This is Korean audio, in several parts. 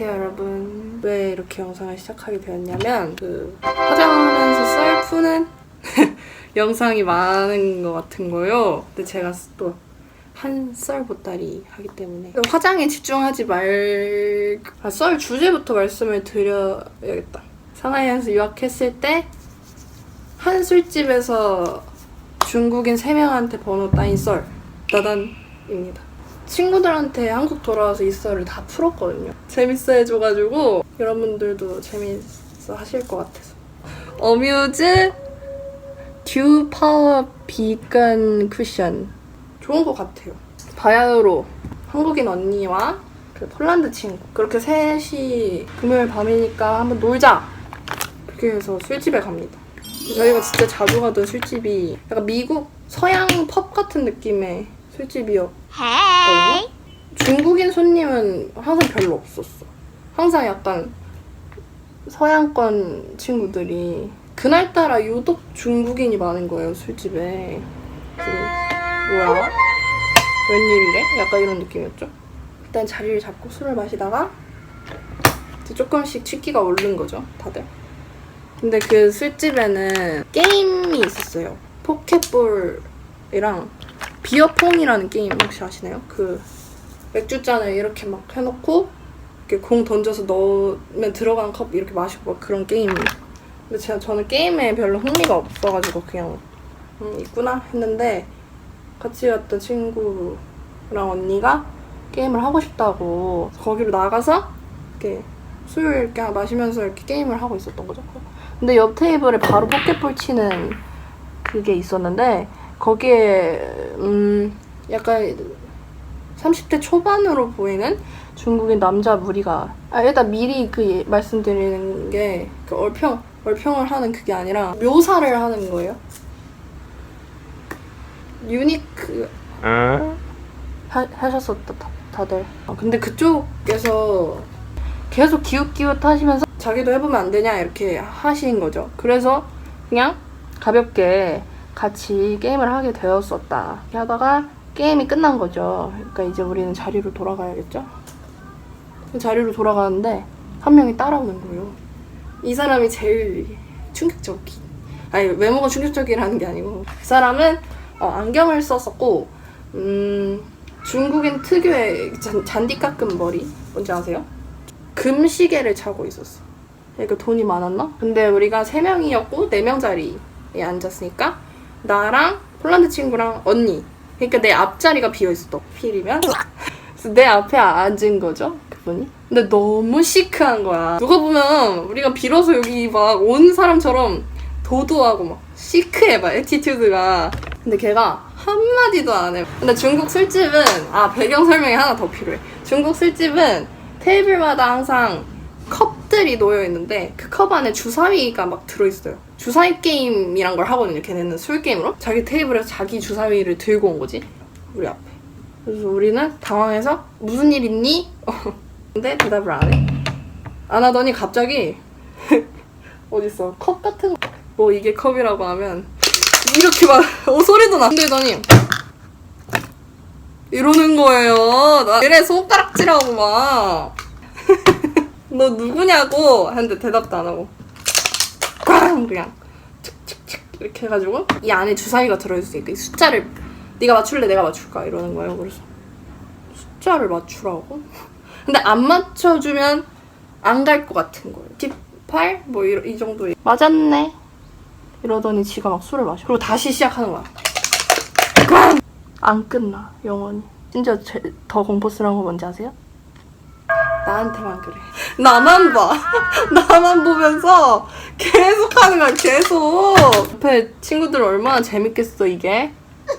안녕하세요 여러분. 왜 이렇게 영상을 시작하게 되었냐면 그 화장하면서 썰 푸는 영상이 많은 것 같은 거예요. 근데 제가 또 한썰 보따리 하기 때문에. 화장에 집중하지 말... 아, 썰 주제부터 말씀을 드려야겠다. 상하이에서 유학했을 때 한 술집에서 중국인 3명한테 번호 따인 썰. 나단입니다 친구들한테 한국 돌아와서 이 썰을 다 풀었거든요. 재밌어 해줘가지고 여러분들도 재밌어 하실 것 같아서. 어뮤즈 듀 파워 비건 쿠션 좋은 것 같아요. 바야흐로 한국인 언니와 그 폴란드 친구 그렇게 셋이 금요일 밤이니까 한번 놀자 그렇게 해서 술집에 갑니다. 저희가 진짜 자주 가던 술집이 약간 미국 서양 펍 같은 느낌의 술집이었. 거 든요. 중국인 손님은 항상 별로 없었어. 항상 약간 서양권 친구들이 그날따라 유독 중국인이 많은 거예요 술집에. 그래서 뭐야? 웬일이래? 약간 이런 느낌이었죠. 일단 자리를 잡고 술을 마시다가 이제 조금씩 취기가 오른 거죠, 다들. 근데 그 술집에는 게임이 있었어요. 포켓볼이랑 비어퐁이라는 게임 혹시 아시나요? 그 맥주잔을 이렇게 막 해놓고 이렇게 공 던져서 넣으면 들어간 컵 이렇게 마시고 막 그런 게임. 근데 제가 저는 게임에 별로 흥미가 없어가지고 그냥 음, 있구나 했는데 같이 갔던 친구랑 언니가 게임을 하고 싶다고 거기로 나가서 이렇게 술 이렇게 마시면서 이렇게 게임을 하고 있었던 거죠. 근데 옆 테이블에 바로 포켓볼 치는 그게 있었는데 거기에 음 약간 30대 초반으로 보이는 중국인 남자 무리가 아 일단 미리 그 예- 말씀드리는 게 그 얼평 얼평을 하는 그게 아니라 묘사를 하는 거예요. 유니크 하, 하셨었다 다, 다들. 아, 근데 그쪽에서 계속 기웃기웃 하시면서 자기도 해보면 안 되냐 이렇게 하신 거죠. 그래서 그냥 가볍게 같이 게임을 하게 되었었다. 하다가 게임이 끝난 거죠. 그러니까 이제 우리는 자리로 돌아가야겠죠. 그 자리로 돌아가는데 한 명이 따라오는 거예요. 이 사람이 제일 충격적이. 아니 외모가 충격적이라는 게 아니고 그 사람은 어, 안경을 썼었고 음, 중국인 특유의 잔, 잔디 깎은 머리 뭔지 아세요? 금시계를 차고 있었어. 그러니까 돈이 많았나? 근데 우리가 세 명이었고 네 명짜리에 앉았으니까 나랑 폴란드 친구랑 언니. 그러니까 내 앞자리가 비어 있었던 필이면 내 앞에 앉은 거죠 그분이. 근데 너무 시크한 거야. 누가 보면 우리가 빌어서 여기 막 온 사람처럼 도도하고 막 시크해 막 에티튜드가. 근데 걔가 한마디도 안 해. 근데 중국 술집은 아 배경 설명이 하나 더 필요해. 중국 술집은 테이블마다 항상 컵 들이 놓여 있는데 그 컵 안에 주사위가 막 들어있어요. 주사위 게임이란 걸 하거든요. 걔네는 술 게임으로 자기 테이블에서 자기 주사위를 들고 온 거지 우리 앞에. 그래서 우리는 당황해서 무슨 일 있니? 근데 대답을 안 해. 안 하더니 갑자기 어딨어 컵 같은 거. 뭐 이게 컵이라고 하면 이렇게 막 어, 소리도 나. 들더니 이러는 거예요. 나 이래 손가락질하고 막. 너 누구냐고 했는데 대답도 안 하고. 꽝 그냥. 칙칙칙 이렇게 해가지고 이 안에 주사위가 들어있으니까 이 숫자를 네가 맞출래 내가 맞출까? 이러는 거예요 그래서. 숫자를 맞추라고? 근데 안 맞춰주면 안 갈 것 같은 거예요. 18? 뭐 이, 이 정도에 맞았네. 이러더니 지가 막 술을 마셔. 그리고 다시 시작하는 거야. 꽝! 안 끝나 영원히. 제, 더 공포스러운 거 뭔지 아세요? 나한테만 그래. 나만 봐. 나만 보면서 계속 하는 거야, 계속. 옆에 친구들 얼마나 재밌겠어, 이게.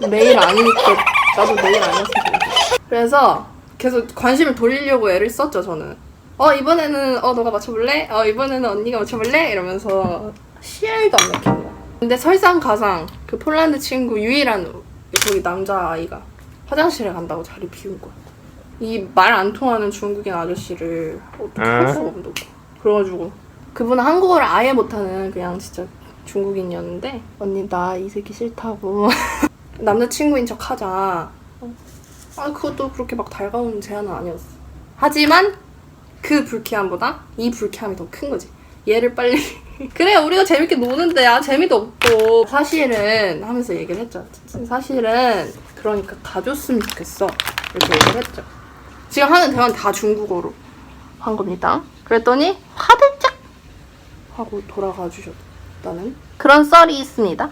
내일 아니니까 나도 내일 아니었으면 좋겠어. 그래서 계속 관심을 돌리려고 애를 썼죠, 저는. 어, 이번에는, 어, 너가 맞춰볼래? 어, 이번에는 언니가 맞춰볼래? 이러면서 CR도 안 맥힌 거야. 근데 설상가상 그 폴란드 친구 유일한 거기 남자아이가 화장실에 간다고 자리 비운 거야. 이 말 안 통하는 중국인 아저씨를 어떻게 할 수가 없는 거 그래가지고 그분은 한국어를 아예 못하는 그냥 진짜 중국인이었는데 언니 나 이 새끼 싫다고. 남자친구인 척 하자. 아 그것도 그렇게 막 달가운 제안은 아니었어. 하지만 그 불쾌함보다 이 불쾌함이 더 큰 거지. 얘를 빨리 그래 우리가 재밌게 노는데 아 재미도 없고. 사실은 하면서 얘기를 했죠. 사실은 그러니까 가줬으면 좋겠어. 이렇게 얘기를 했죠. 지금 하는 대화는 다 중국어로 한 겁니다. 그랬더니 화들짝 하고 돌아가 주셨다는 그런 썰이 있습니다.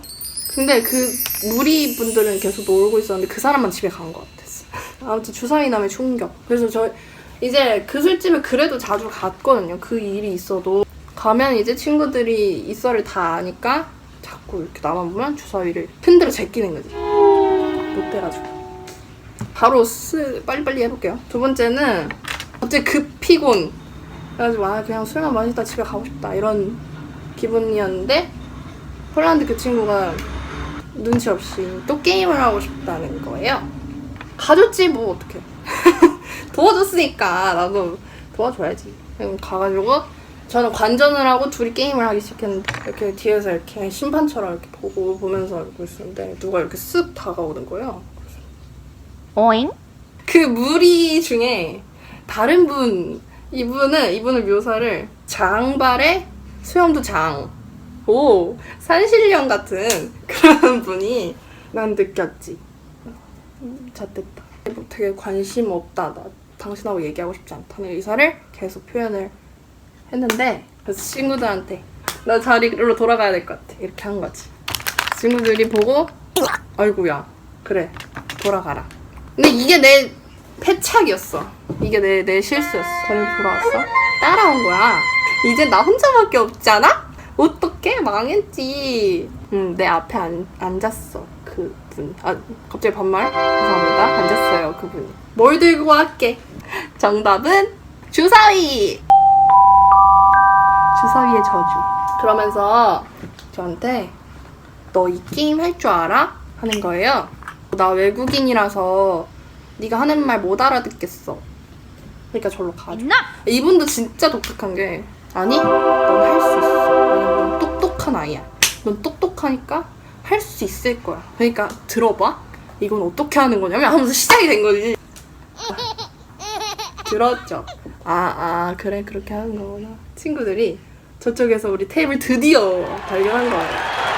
근데 그 무리 분들은 계속 놀고 있었는데 그 사람만 집에 간 것 같았어. 아무튼 주사위남의 충격. 그래서 저 이제 그 술집에 그래도 자주 갔거든요. 그 일이 있어도 가면 이제 친구들이 이 썰을 다 아니까 자꾸 이렇게 나만 보면 주사위를 흔들어 제끼는 거지. 못 돼가지고. 바로 스 빨리빨리 해볼게요. 두 번째는 어째 급 피곤. 그래가지고 아 그냥 술만 마시다 집에 가고 싶다 이런 기분이었는데 폴란드 그 친구가 눈치 없이 또 게임을 하고 싶다는 거예요. 가줬지 뭐 어떡해. 도와줬으니까 나도 도와줘야지. 그럼 가가지고 저는 관전을 하고 둘이 게임을 하기 시작했는데 이렇게 뒤에서 이렇게 심판처럼 이렇게 보고 보면서 알고 있었는데 누가 이렇게 쓱 다가오는 거예요. 오잉? 그 무리 중에 다른 분 이분은 이분의 묘사를 장발에 수염도 장. 오 산신령 같은 그런 분이 난 느꼈지. 음, 잣됐다. 뭐 되게 관심 없다. 나 당신하고 얘기하고 싶지 않다는 의사를 계속 표현을 했는데 그래서 친구들한테 나 자리로 돌아가야 될 것 같아 이렇게 한 거지. 친구들이 보고 아이고야 그래 돌아가라. 근데 이게 내 패착이었어. 이게 내, 내 실수였어. 자리로 돌아왔어. 따라온 거야. 이제 나 혼자밖에 없잖아? 어떡해? 망했지. 음, 내 앞에 앉, 앉았어. 그분. 아, 갑자기 반말? 죄송합니다. 앉았어요, 그분이. 뭘 들고 왔게? 정답은 주사위! 주사위의 저주. 그러면서 저한테 너 이 게임 할 줄 알아? 하는 거예요. 나 외국인이라서 네가 하는 말 못 알아듣겠어. 그러니까 절로. 있나? 이분도 진짜 독특한 게 아니 넌 할 수 있어. 왜냐면 넌 똑똑한 아이야. 넌 똑똑하니까 할 수 있을 거야. 그러니까 들어봐. 이건 어떻게 하는 거냐면 하면서 시작이 된 거지. 들었죠? 아, 아, 그래, 그렇게 하는 거구나. 친구들이 저쪽에서 우리 테이블 드디어 발견한 거예요.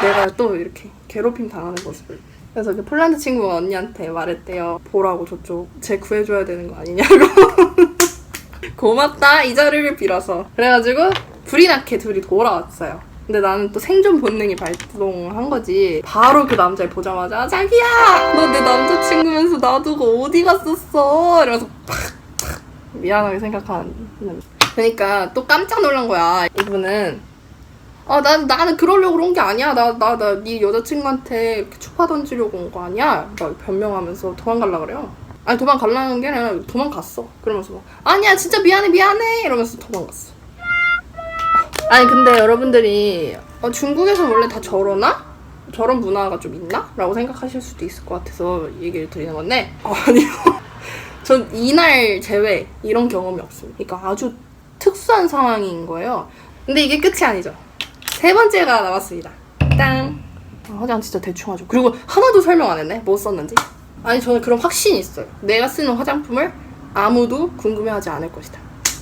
내가 또 이렇게 괴롭힘 당하는 모습을. 그래서 그 폴란드 친구가 언니한테 말했대요. 보라고 저쪽 쟤 구해줘야 되는 거 아니냐고. 고맙다 이 자리를 빌어서. 그래가지고 불이 나게 둘이 돌아왔어요. 근데 나는 또 생존 본능이 발동한 거지. 바로 그 남자를 보자마자 자기야 너 내 남자친구면서 놔두고 어디 갔었어? 이러면서 팍, 팍 미안하게 생각하는. 그러니까 또 깜짝 놀란 거야. 이분은 아, 난, 나는 그러려고 그런 게 아니야. 나, 나, 나, 네 여자친구한테 이렇게 추파 던지려고 온 거 아니야. 막 변명하면서 도망갈라 그래요. 아니, 도망가려는 게 아니라 도망갔어. 그러면서 막, 아니야, 진짜 미안해, 미안해. 이러면서 도망갔어. 아니, 근데 여러분들이, 어, 중국에서 원래 다 저러나? 저런 문화가 좀 있나? 라고 생각하실 수도 있을 것 같아서 얘기를 드리는 건데, 아니요. 전 이날 제외, 이런 경험이 없습니다. 그러니까 아주 특수한 상황인 거예요. 근데 이게 끝이 아니죠. 세 번째가 남았습니다. 땅. 아, 화장 진짜 대충 하죠. 그리고 하나도 설명 안 했네. 뭐 썼는지. 아니 저는 그런 확신이 있어요. 내가 쓰는 화장품을 아무도 궁금해하지 않을 것이다.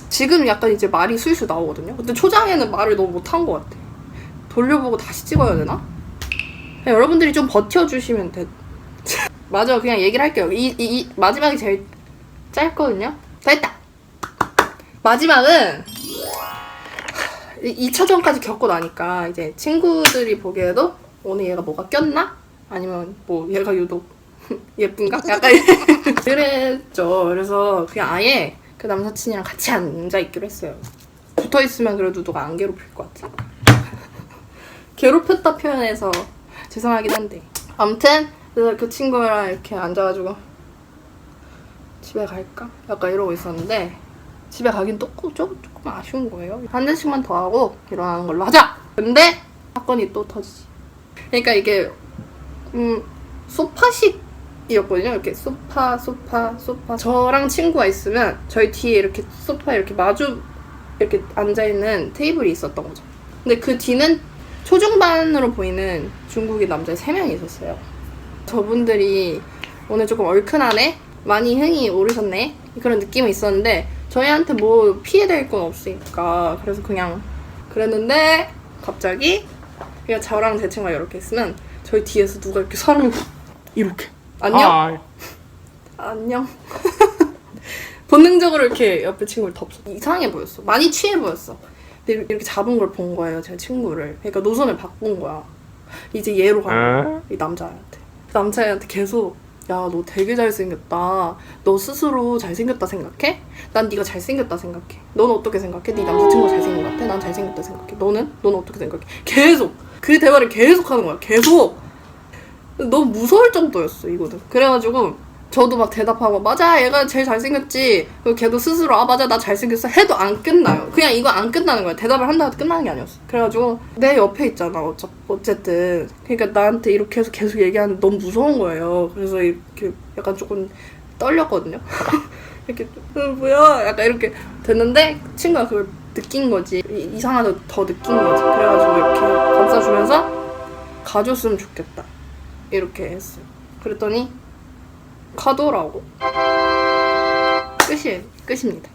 지금 약간 이제 말이 술술 나오거든요. 근데 초장에는 말을 너무 못한 것 같아. 돌려보고 다시 찍어야 되나? 여러분들이 좀 버텨주시면 돼. 맞아, 그냥 얘기를 할게요. 이, 이, 이 마지막이 제일 짧거든요. 다 했다. 마지막은 2차전까지 겪고 나니까 이제 친구들이 보기에도 오늘 얘가 뭐가 꼈나? 아니면 뭐 얘가 유독 예쁜가? 약간 그랬죠. 그래서 그냥 아예 그 남사친이랑 같이 앉아 있기로 했어요. 붙어 있으면 그래도 누가 안 괴롭힐 것 같아. 괴롭혔다 표현해서 죄송하긴 한데 아무튼 그래서 그 친구랑 이렇게 앉아가지고 집에 갈까? 약간 이러고 있었는데 집에 가긴 조금, 조금, 조금 아쉬운 거예요. 한 잔씩만 더 하고 일어나는 걸로 하자! 근데 사건이 또 터지지. 그러니까 이게 음 소파식 이었거든요. 이렇게 소파, 소파, 소파. 저랑 친구가 있으면 저희 뒤에 이렇게 소파에 이렇게 마주 이렇게 앉아 있는 테이블이 있었던 거죠. 근데 그 뒤는 초중반으로 보이는 중국인 남자 3명이 있었어요. 저분들이 오늘 조금 얼큰하네? 많이 흥이 오르셨네? 그런 느낌이 있었는데 저희한테 뭐 피해될 건 없으니까 그래서 그냥 그랬는데 갑자기 그냥 저랑 제 친구가 이렇게 있으면 저희 뒤에서 누가 이렇게 사람이 이렇게. 안녕? Hi. 안녕. 본능적으로 이렇게 옆에 친구를 덮어. 이상해 보였어. 많이 취해 보였어. 근데 이렇게 잡은 걸 본 거예요 제 친구를. 그러니까 노선을 바꾼 거야. 이제 얘로 가는 거야 이 남자애한테. 남자애한테 계속 야 너 되게 잘생겼다 너 스스로 잘생겼다 생각해? 난 네가 잘생겼다 생각해 넌 어떻게 생각해? 네 남자친구가 잘생긴 것 같아? 난 잘생겼다 생각해 너는? 넌 어떻게 생각해? 계속 그 대화를 계속 하는 거야 계속 너무 무서울 정도였어 이거는 그래가지고 저도 막 대답하고 맞아 얘가 제일 잘생겼지. 그리고 걔도 스스로 아 맞아 나 잘생겼어. 해도 안 끝나요. 그냥 이거 안 끝나는 거야 대답을 한다고 끝나는 게 아니었어 그래가지고 내 옆에 있잖아 어쨌든. 그러니까 나한테 이렇게 해서 계속 얘기하는데 너무 무서운 거예요. 그래서 이렇게 약간 조금 떨렸거든요. 이렇게 어, 뭐야? 약간 이렇게 됐는데 친구가 그걸 느낀 거지. 이- 이상하다 더 느낀 거지. 그래가지고 이렇게 감싸주면서 가줬으면 좋겠다. 이렇게 했어요. 그랬더니 가더라고. 끝이 끝입니다.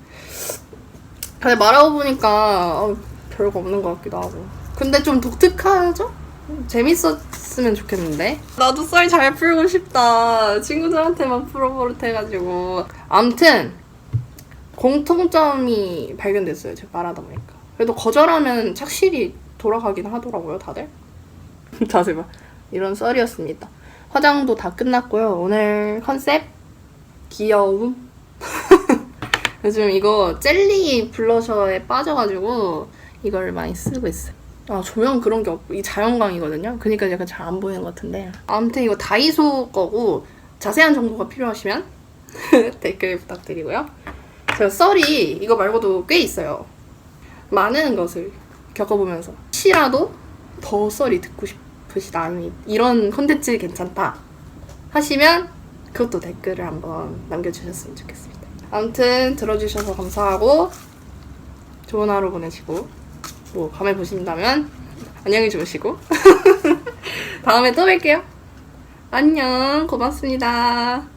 근데 말하고 보니까 어, 별거 없는 것 같기도 하고. 근데 좀 독특하죠? 재밌었으면 좋겠는데? 나도 썰 잘 풀고 싶다. 친구들한테만 풀어버릇해가지고. 암튼 공통점이 발견됐어요 제가 말하다 보니까. 그래도 거절하면 착실히 돌아가긴 하더라고요 다들. 자세 봐 이런 썰이었습니다 화장도 다 끝났고요. 오늘 컨셉? 귀여움? 요즘 이거 젤리 블러셔에 빠져가지고 이걸 많이 쓰고 있어요. 아 조명 그런 게 없고 이 자연광이거든요. 그러니까 약간 잘 안 보이는 것 같은데. 아무튼 이거 다이소 거고 자세한 정보가 필요하시면 댓글 부탁드리고요. 제가 썰이 이거 말고도 꽤 있어요. 많은 것을 겪어보면서 혹시라도 더 썰이 듣고 싶 으시다 아니면 이런 콘텐츠 괜찮다 하시면 그것도 댓글을 한번 남겨주셨으면 좋겠습니다. 아무튼 들어주셔서 감사하고 좋은 하루 보내시고 뭐 밤에 보신다면 안녕히 주무시고 다음에 또 뵐게요. 안녕. 고맙습니다